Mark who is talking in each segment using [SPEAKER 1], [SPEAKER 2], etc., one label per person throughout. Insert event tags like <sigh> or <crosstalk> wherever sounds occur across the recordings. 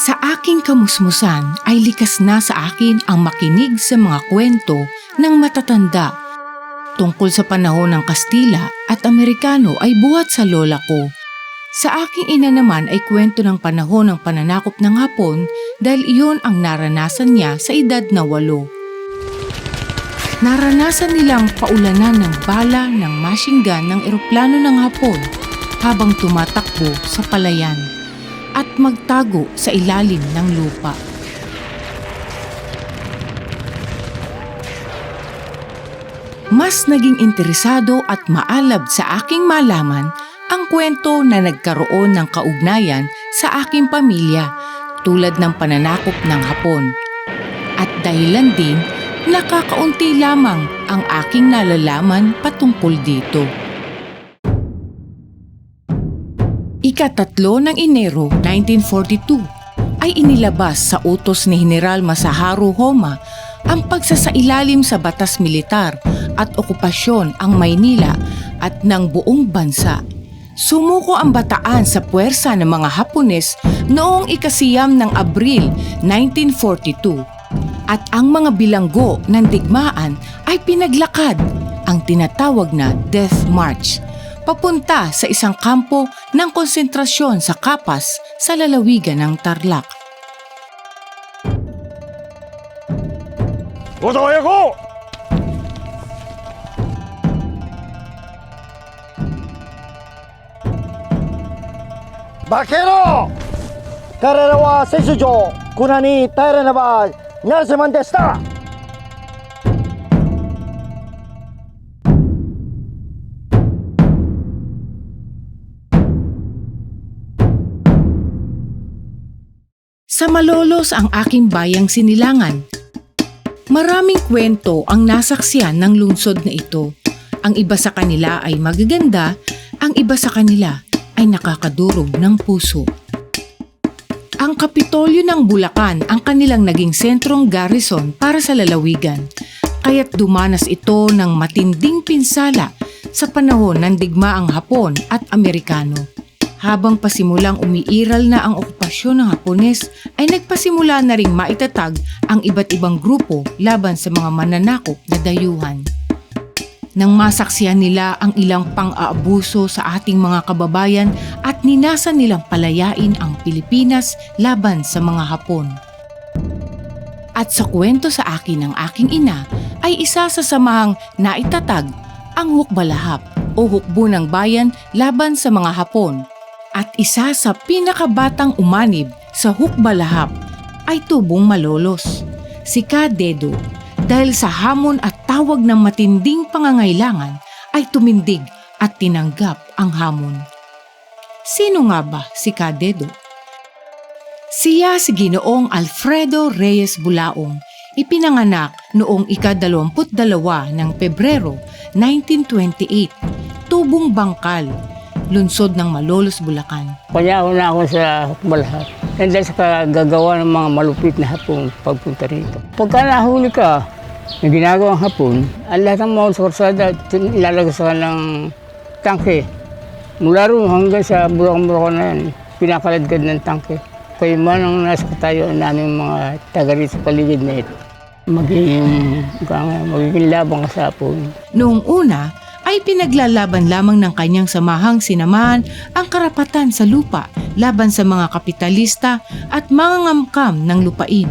[SPEAKER 1] Sa aking kamusmusan ay likas na sa akin ang makinig sa mga kwento ng matatanda. Tungkol sa panahon ng Kastila at Amerikano ay buhat sa lola ko. Sa aking ina naman ay kwento ng panahon ng pananakop ng Hapon dahil iyon ang naranasan niya sa edad na walo. Naranasan nilang paulanan ng bala ng machine gun ng eroplano ng Hapon habang tumatakbo sa palayan at magtago sa ilalim ng lupa. Mas naging interesado at maalab sa aking malaman ang kwento na nagkaroon ng kaugnayan sa aking pamilya tulad ng pananakop ng Hapon. At dahilan din, nakakaunti lamang ang aking nalalaman patungkol dito. Ikatatlo ng Enero 1942 ay inilabas sa utos ni General Masaharu Homa ang pagsasailalim sa batas militar at okupasyon ang Maynila at ng buong bansa. Sumuko ang bataan sa puwersa ng mga Hapones noong ikasiyam ng Abril 1942 at ang mga bilanggo ng digmaan ay pinaglakad ang tinatawag na Death March papunta sa isang kampo ng konsentrasyon sa Kapas sa lalawigan ng Tarlac.
[SPEAKER 2] Tutoy ako! Bakero! Karerawa seisujo! Kunani taira na ba? Narasiman desta!
[SPEAKER 1] Sa Malolos ang aking bayang sinilangan. Maraming kwento ang nasaksiyan ng lungsod na ito. Ang iba sa kanila ay magaganda, ang iba sa kanila ay nakakadurog ng puso. Ang Kapitolyo ng Bulacan ang kanilang naging sentrong garrison para sa lalawigan, kaya't dumanas ito ng matinding pinsala sa panahon ng digmaang Hapon at Amerikano. Habang pasimulang umiiral na ang okupasyon ng Hapones, ay nagpasimula na ring maitatag ang iba't ibang grupo laban sa mga mananakop na dayuhan. Nang masaksiyan nila ang ilang pang-aabuso sa ating mga kababayan at ninasa nilang palayain ang Pilipinas laban sa mga Hapon. At sa kwento sa akin ng aking ina ay isa sa samahang naitatag ang hukbalahap o hukbo ng bayan laban sa mga Hapon at isa sa pinakabatang umanib sa hukbalahap ay tubong malolos, si Kadedo. Dahil sa hamon at tawag ng matinding pangangailangan ay tumindig at tinanggap ang hamon. Sino nga ba si Kadedo? Siya si Ginoong Alfredo Reyes Bulaong, ipinanganak noong ika-dalawamput-dalawa ng Pebrero 1928, tubong bangkal, lunsod ng Malolos, Bulacan.
[SPEAKER 3] Kaya una ako sa Balhat. And dahil sa kagagawa ng mga malupit na hapon pagpunta rito. Pagka nahuli ka, na ginagawang hapon, ang lahat ng mga sa korsada, tin- ilalagay sa kanilang tangke. Mula roon hanggang sa Bulacan-Bulacan na yan, pinakaladgad ng tangke. Kaya man ang nasa katayo namin mga taga rito sa paligid na ito. Magiging, magiging labang sa hapon.
[SPEAKER 1] Noong una ay pinaglalaban lamang ng kanyang samahang sinamahan ang karapatan sa lupa laban sa mga kapitalista at mga ngamkam ng lupain.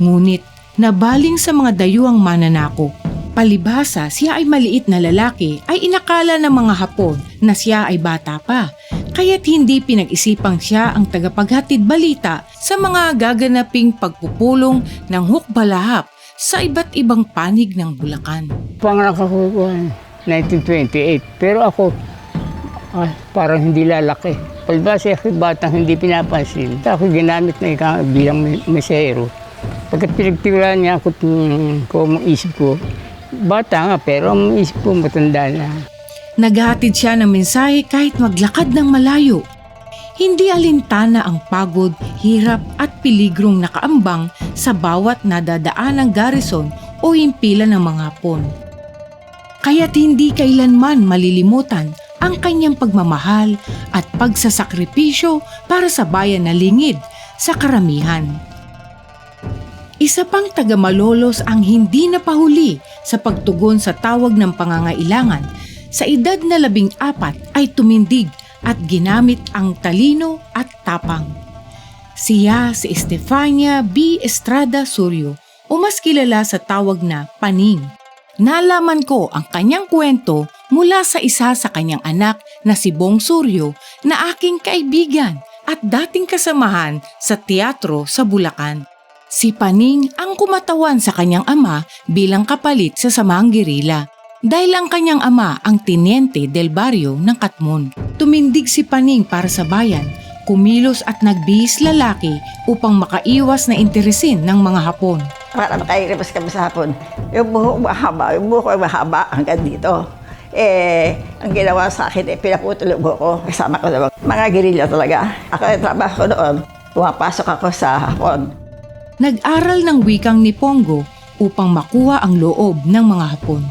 [SPEAKER 1] Ngunit nabaling sa mga dayuang mananakop. Palibhasa siya ay maliit na lalaki ay inakala ng mga Hapon na siya ay bata pa, kaya't hindi pinag-isipang siya ang tagapaghatid balita sa mga gaganaping pagpupulong ng hukbalahap sa iba't ibang panig ng Bulacan.
[SPEAKER 3] Ko, 1928. Pero ako, ah, parang hindi lalaki. Palibasa ako batang hindi pinapansin. Ako ginamit na ikaw bilang me- mesero. Pagkat pinagtiwalaan niya ako kung kung isip ko, bata nga pero ang isip ko matanda na.
[SPEAKER 1] Naghahatid siya ng mensahe kahit maglakad ng malayo. Hindi alintana ang pagod, hirap at piligrong nakaambang sa bawat nadadaan ng garrison o himpilan ng mga Hapon. Kaya't hindi kailanman malilimutan ang kanyang pagmamahal at pagsasakripisyo para sa bayan na lingid sa karamihan. Isa pang taga Malolos ang hindi napahuli sa pagtugon sa tawag ng pangangailangan. Sa edad na labing apat ay tumindig at ginamit ang talino at tapang. Siya si Estefania B. Estrada Suryo o mas kilala sa tawag na Paning. Nalaman ko ang kanyang kwento mula sa isa sa kanyang anak na si Bong Suryo na aking kaibigan at dating kasamahan sa teatro sa Bulacan. Si Paning ang kumatawan sa kanyang ama bilang kapalit sa samang gerila. Dahil ang kanyang ama ang tiniente del barrio ng Katmon. Tumindig si Paning para sa bayan, kumilos at nagbihis lalaki upang makaiwas na interesin ng mga Hapon.
[SPEAKER 4] Para makairibas kami sa hapon. Yung buhok mahaba, yung buhok ay mahaba hanggang dito. Eh, ang ginawa sa akin, eh, pinaputol yung buhok ko. Kasama ko sa mga gerilya talaga. Ako yung trabaho ko noon. Pumapasok ako sa hapon.
[SPEAKER 1] Nag-aral ng wikang Nipongo upang makuha ang loob ng mga Hapon.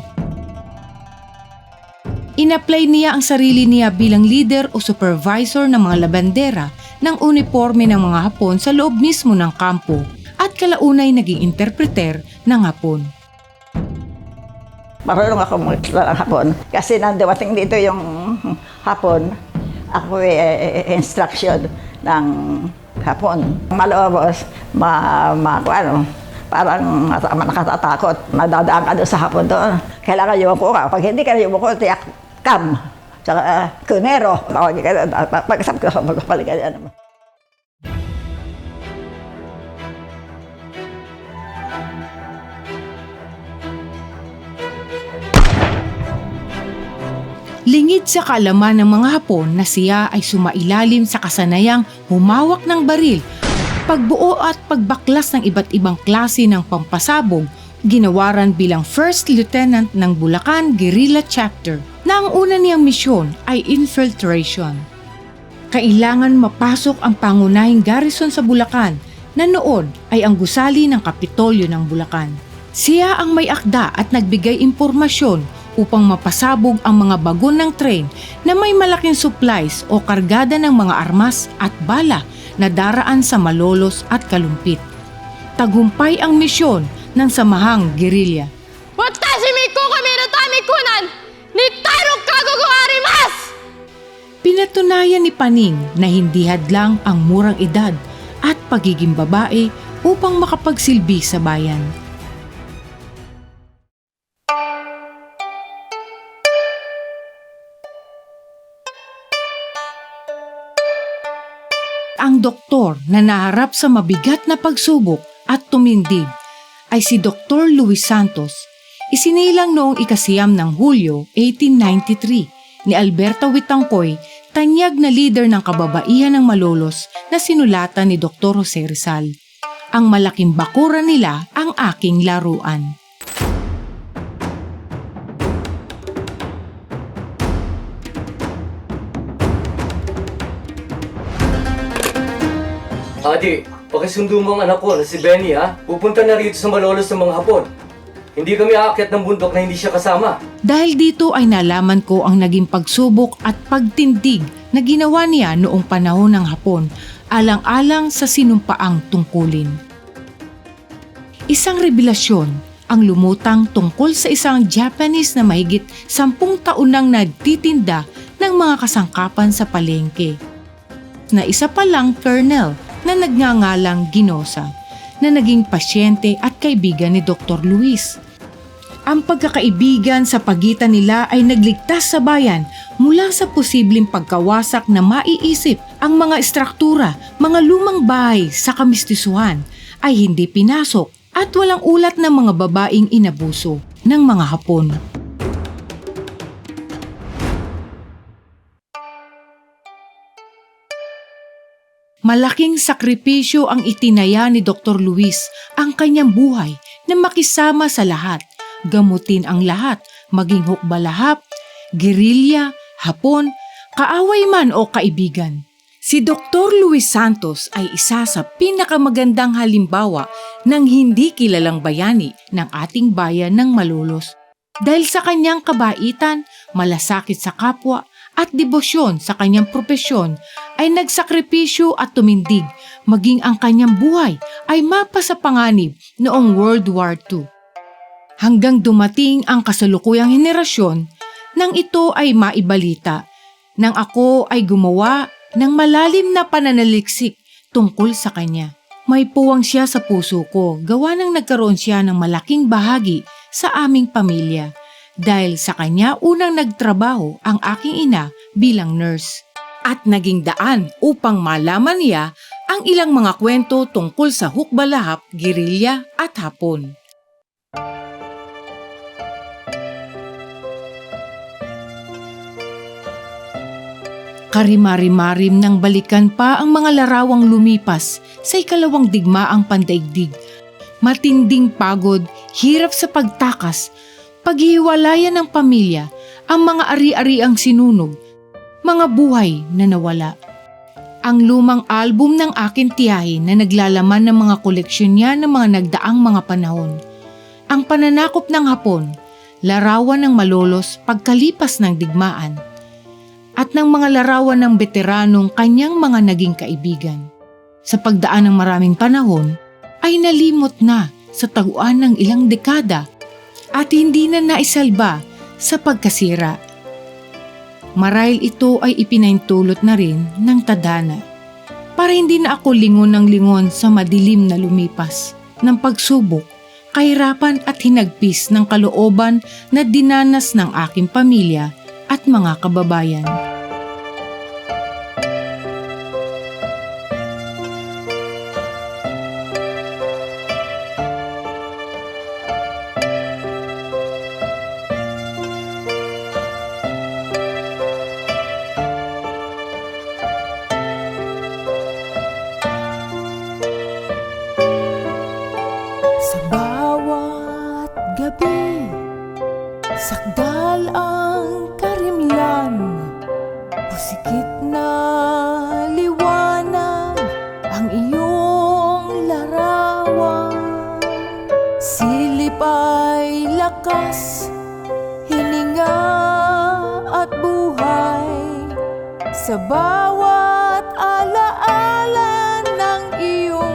[SPEAKER 1] Inapply niya ang sarili niya bilang leader o supervisor ng mga labandera ng uniforme ng mga Hapon sa loob mismo ng kampo at kalaunay naging interpreter ng Hapon.
[SPEAKER 4] Marunong ako magkita ng hapon. Kasi nandawating dito yung hapon, ako eh, instruction ng hapon. Malobos, ma, ma, ano, parang nakatatakot. Nadadaan ka doon sa hapon doon. Kailangan yumuko ka. Pag hindi ka yumuko, tiyak kam. Tsaka uh, kunero. Doon. Pag-isap ko, <laughs> magpapalit ka doon.
[SPEAKER 1] Lingid sa kaalaman ng mga Hapon na siya ay sumailalim sa kasanayang humawak ng baril, pagbuo at pagbaklas ng iba't ibang klase ng pampasabog, ginawaran bilang First Lieutenant ng Bulacan Guerrilla Chapter na ang una niyang misyon ay infiltration. Kailangan mapasok ang pangunahing garrison sa Bulacan na noon ay ang gusali ng Kapitolyo ng Bulacan. Siya ang may akda at nagbigay impormasyon upang mapasabog ang mga bagon ng train na may malaking supplies o kargada ng mga armas at bala na daraan sa malolos at kalumpit. Tagumpay ang misyon ng samahang gerilya.
[SPEAKER 5] Watasimiku kami na tamikunan! Ni tarong kaguguari mas!
[SPEAKER 1] Pinatunayan ni Paning na hindi hadlang ang murang edad at pagiging babae upang makapagsilbi sa bayan. Doktor na naharap sa mabigat na pagsubok at tumindig ay si Dr. Luis Santos, isinilang noong ikasiyam ng Hulyo 1893 ni Alberto Witangcoy, tanyag na leader ng kababaihan ng Malolos na sinulatan ni Dr. Jose Rizal. Ang malaking bakura nila ang aking laruan.
[SPEAKER 6] Adi, pakisundo mo ang anak ko na si Benny ha. Pupunta na rito sa Malolos ng mga Hapon. Hindi kami aakyat ng bundok na hindi siya kasama.
[SPEAKER 1] Dahil dito ay nalaman ko ang naging pagsubok at pagtindig na ginawa niya noong panahon ng Hapon, alang-alang sa sinumpaang tungkulin. Isang revelasyon ang lumutang tungkol sa isang Japanese na mahigit sampung taon nang nagtitinda ng mga kasangkapan sa palengke. Na isa pa lang colonel na nagngangalang Ginosa na naging pasyente at kaibigan ni Dr. Luis. Ang pagkakaibigan sa pagitan nila ay nagligtas sa bayan mula sa posibleng pagkawasak na maiisip ang mga estruktura, mga lumang bahay sa kamistisuhan ay hindi pinasok at walang ulat ng mga babaeng inabuso ng mga Hapon. Malaking sakripisyo ang itinaya ni Dr. Luis ang kanyang buhay na makisama sa lahat, gamutin ang lahat, maging hukbalahap, gerilya, hapon, kaaway man o kaibigan. Si Dr. Luis Santos ay isa sa pinakamagandang halimbawa ng hindi kilalang bayani ng ating bayan ng Malolos. Dahil sa kanyang kabaitan, malasakit sa kapwa at debosyon sa kanyang propesyon ay nagsakripisyo at tumindig maging ang kanyang buhay ay mapasa panganib noong World War II. Hanggang dumating ang kasalukuyang henerasyon nang ito ay maibalita nang ako ay gumawa ng malalim na pananaliksik tungkol sa kanya. May puwang siya sa puso ko gawa nang nagkaroon siya ng malaking bahagi sa aming pamilya dahil sa kanya unang nagtrabaho ang aking ina bilang nurse. At naging daan upang malaman niya ang ilang mga kwento tungkol sa hukbalahap, girilya at hapon. Karimari-marim nang balikan pa ang mga larawang lumipas sa ikalawang digmaang pandaigdig. Matinding pagod, hirap sa pagtakas, paghihiwalayan ng pamilya, ang mga ari-ariang sinunog, mga buhay na nawala. Ang lumang album ng akin tiyahin na naglalaman ng mga koleksyon niya ng mga nagdaang mga panahon. Ang pananakop ng hapon, larawan ng malolos pagkalipas ng digmaan at ng mga larawan ng veteranong kanyang mga naging kaibigan. Sa pagdaan ng maraming panahon, ay nalimot na sa taguan ng ilang dekada at hindi na naisalba sa pagkasira. Marahil ito ay ipinaintulot na rin ng tadhana para hindi na ako lingon ng lingon sa madilim na lumipas ng pagsubok, kahirapan at hinagpis ng kalooban na dinanas ng aking pamilya at mga kababayan. Lakas, hininga at buhay sa bawat alaala ng iyong